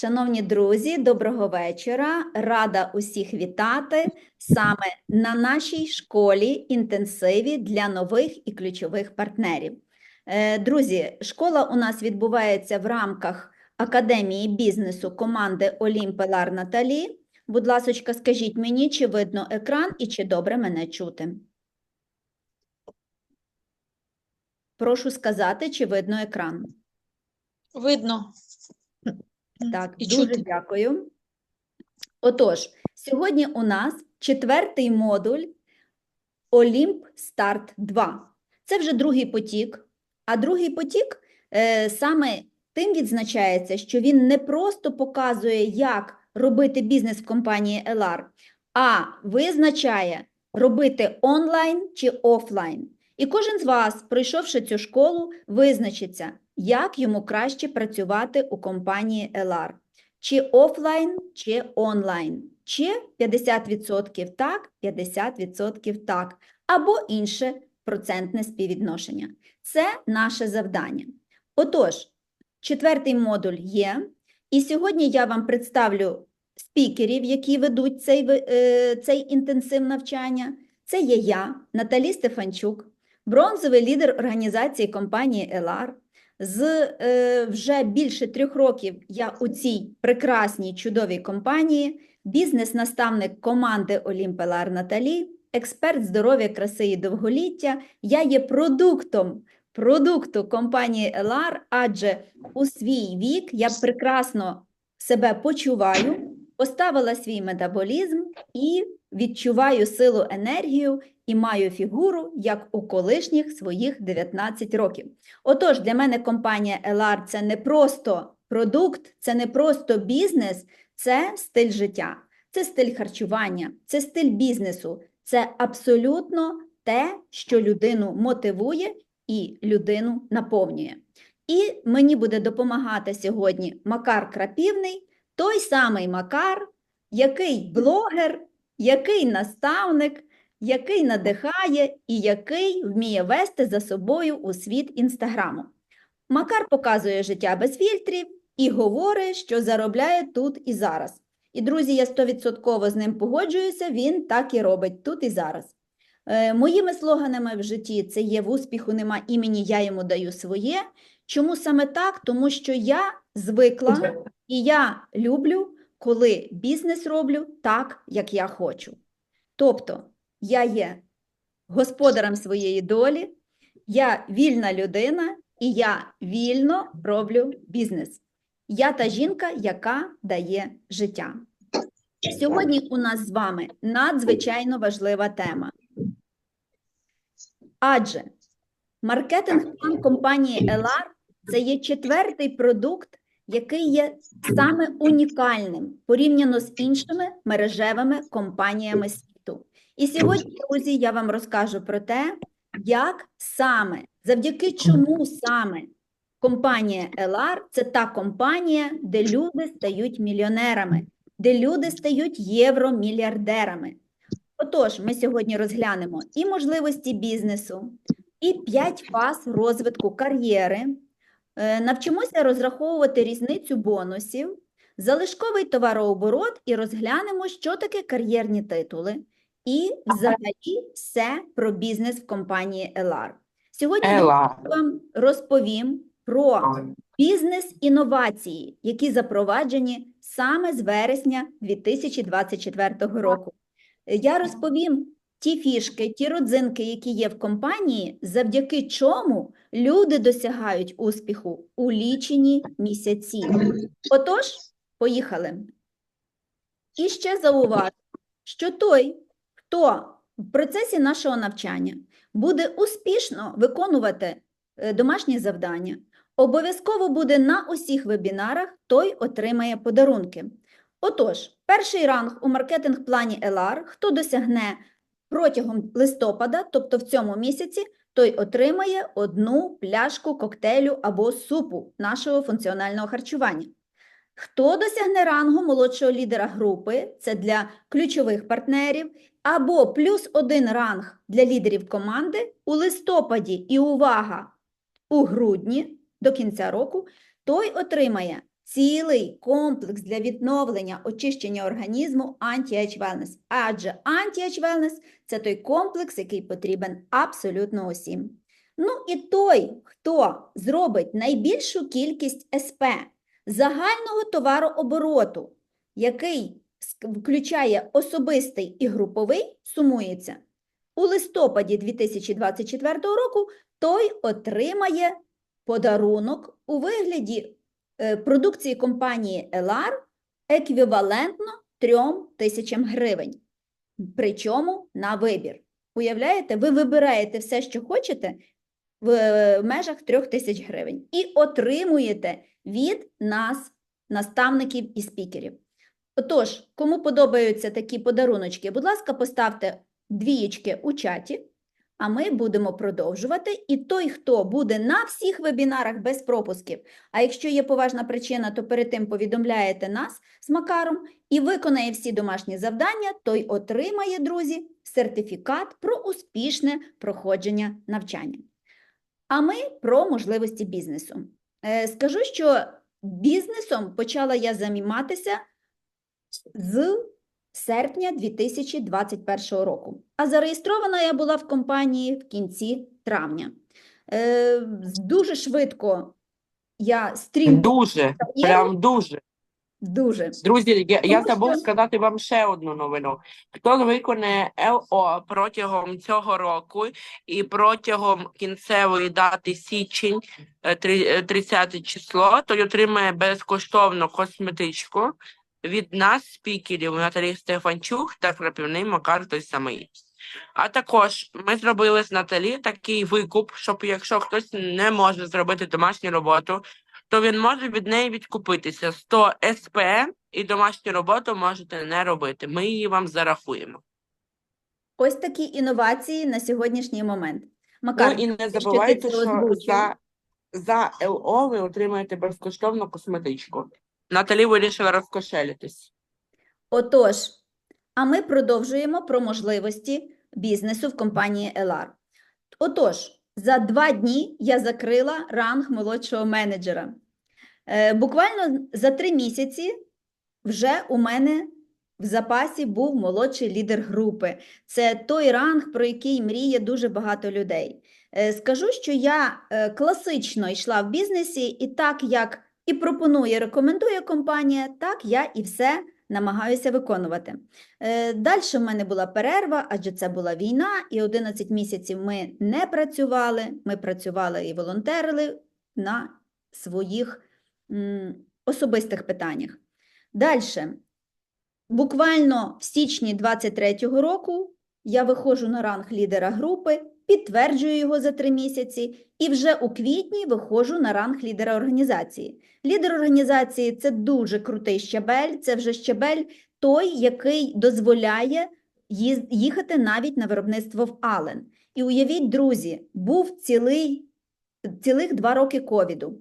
Шановні друзі, доброго вечора. Рада усіх вітати саме на нашій школі інтенсиві для нових і ключових партнерів. Е, Друзі, школа у нас відбувається в рамках Академії бізнесу команди Олімпелар Наталі. Будь ласочка, скажіть мені, чи видно екран і чи добре мене чути? Прошу сказати, чи видно екран. Видно. Так, І дуже чути. дякую. Отож, сьогодні у нас четвертий модуль Олімп Старт 2. Це вже другий потік. А другий потік е, саме тим відзначається, що він не просто показує, як робити бізнес в компанії LR, а визначає робити онлайн чи офлайн. І кожен з вас, пройшовши цю школу, визначиться, як йому краще працювати у компанії LR. Чи офлайн, чи онлайн, чи 50% так, 50% так, або інше процентне співвідношення. Це наше завдання. Отож, четвертий модуль є, і сьогодні я вам представлю спікерів, які ведуть цей, е, цей інтенсив навчання. Це є я, Наталі Стефанчук, бронзовий лідер організації компанії «Елар». З е, вже більше трьох років я у цій прекрасній чудовій компанії, бізнес-наставник команди Олімпелар Наталі, експерт здоров'я, краси і довголіття. Я є продуктом продукту компанії Елар, адже у свій вік я прекрасно себе почуваю, поставила свій метаболізм і відчуваю силу, енергію і маю фігуру, як у колишніх своїх 19 років. Отож, для мене компанія LR – це не просто продукт, це не просто бізнес, це стиль життя, це стиль харчування, це стиль бізнесу, це абсолютно те, що людину мотивує і людину наповнює. І мені буде допомагати сьогодні Макар Крапівний, той самий Макар, який блогер, який наставник, який надихає і який вміє вести за собою у світ інстаграму. Макар показує життя без фільтрів і говорить, що заробляє тут і зараз. І, друзі, я стовідсотково з ним погоджуюся, він так і робить тут і зараз. Е, Моїми слоганами в житті це є в успіху нема імені, я йому даю своє. Чому саме так? Тому що я звикла і я люблю, коли бізнес роблю так, як я хочу. Тобто я є господарем своєї долі, я вільна людина і я вільно роблю бізнес. Я та жінка, яка дає життя. Сьогодні у нас з вами надзвичайно важлива тема. Адже маркетинг-план компанії LR – це є четвертий продукт, який є саме унікальним порівняно з іншими мережевими компаніями світу. І сьогодні, друзі, я вам розкажу про те, як саме, завдяки чому саме компанія LR – це та компанія, де люди стають мільйонерами, де люди стають євромільярдерами. Отож, ми сьогодні розглянемо і можливості бізнесу, і п'ять фаз розвитку кар'єри, е, навчимося розраховувати різницю бонусів, залишковий товарооборот і розглянемо, що таке кар'єрні титули, і взагалі все про бізнес в компанії LR. Сьогодні я вам розповім про бізнес-інновації, які запроваджені саме з вересня 2024 року. Я розповім ті фішки, ті родзинки, які є в компанії, завдяки чому люди досягають успіху у лічені місяці. Отож, поїхали. І ще зауважу, що той, хто в процесі нашого навчання буде успішно виконувати е, домашні завдання, обов'язково буде на усіх вебінарах, той отримає подарунки. Отож, перший ранг у маркетинг-плані LR, хто досягне протягом листопада, тобто в цьому місяці, той отримає одну пляшку коктейлю або супу нашого функціонального харчування. Хто досягне рангу молодшого лідера групи, це для ключових партнерів, або плюс один ранг для лідерів команди у листопаді і увага у грудні до кінця року, той отримає цілий комплекс для відновлення очищення організму Anti-Age Wellness. Адже Anti-Age Wellness – це той комплекс, який потрібен абсолютно усім. Ну і той, хто зробить найбільшу кількість СП загального товарообороту, який включає особистий і груповий, сумується. У листопаді 2024 року той отримає подарунок у вигляді е, продукції компанії Елар еквівалентно 3 тисячам гривень. Причому на вибір. Уявляєте, ви вибираєте все, що хочете в е, межах 3 тисяч гривень і отримуєте від нас, наставників і спікерів. Отож, кому подобаються такі подаруночки, будь ласка, поставте двієчки у чаті, а ми будемо продовжувати. І той, хто буде на всіх вебінарах без пропусків, а якщо є поважна причина, то перед тим повідомляєте нас з Макаром і виконає всі домашні завдання, той отримає, друзі, сертифікат про успішне проходження навчання. А ми про можливості бізнесу. Е, Скажу, що бізнесом почала я займатися з серпня 2021 року. А зареєстрована я була в компанії в кінці травня. Е, Дуже швидко я стрімко Дуже, прям дуже. дуже. Друзі, я, я забув що- сказати вам ще одну новину. Хто виконає ЛО протягом цього року і протягом кінцевої дати січень е, три- е, 30 число, той отримає безкоштовну косметичку від нас, спікерів Наталії Стефанчук та крапівний Макар той самий. А також ми зробили з Наталі такий викуп, щоб якщо хтось не може зробити домашню роботу, то він може від неї відкупитися 100 СП і домашню роботу можете не робити. Ми її вам зарахуємо. Ось такі інновації на сьогоднішній момент. Макар, ну і не забувайте, це що за, за ЛО ви отримаєте безкоштовну косметичку. Наталі вирішила розкошелитись. Отож, а ми продовжуємо про можливості бізнесу в компанії Елар. Отож, за два дні я закрила ранг молодшого менеджера. Е, буквально за три місяці вже у мене в запасі був молодший лідер групи. Це той ранг, про який мріє дуже багато людей. Е, Скажу, що я е, класично йшла в бізнесі, і так як і пропонує, рекомендує компанія, так я і все намагаюся виконувати. Далі в мене була перерва, адже це була війна, і 11 місяців ми не працювали. Ми працювали і волонтерили на своїх особистих питаннях. Далі, буквально в січні 23-го року я виходжу на ранг лідера групи, підтверджую його за три місяці, і вже у квітні виходжу на ранг лідера організації. Лідер організації це дуже крутий щабель, це вже щабель той, який дозволяє їхати навіть на виробництво в Ален. І уявіть, друзі, був цілий, цілих два роки ковіду.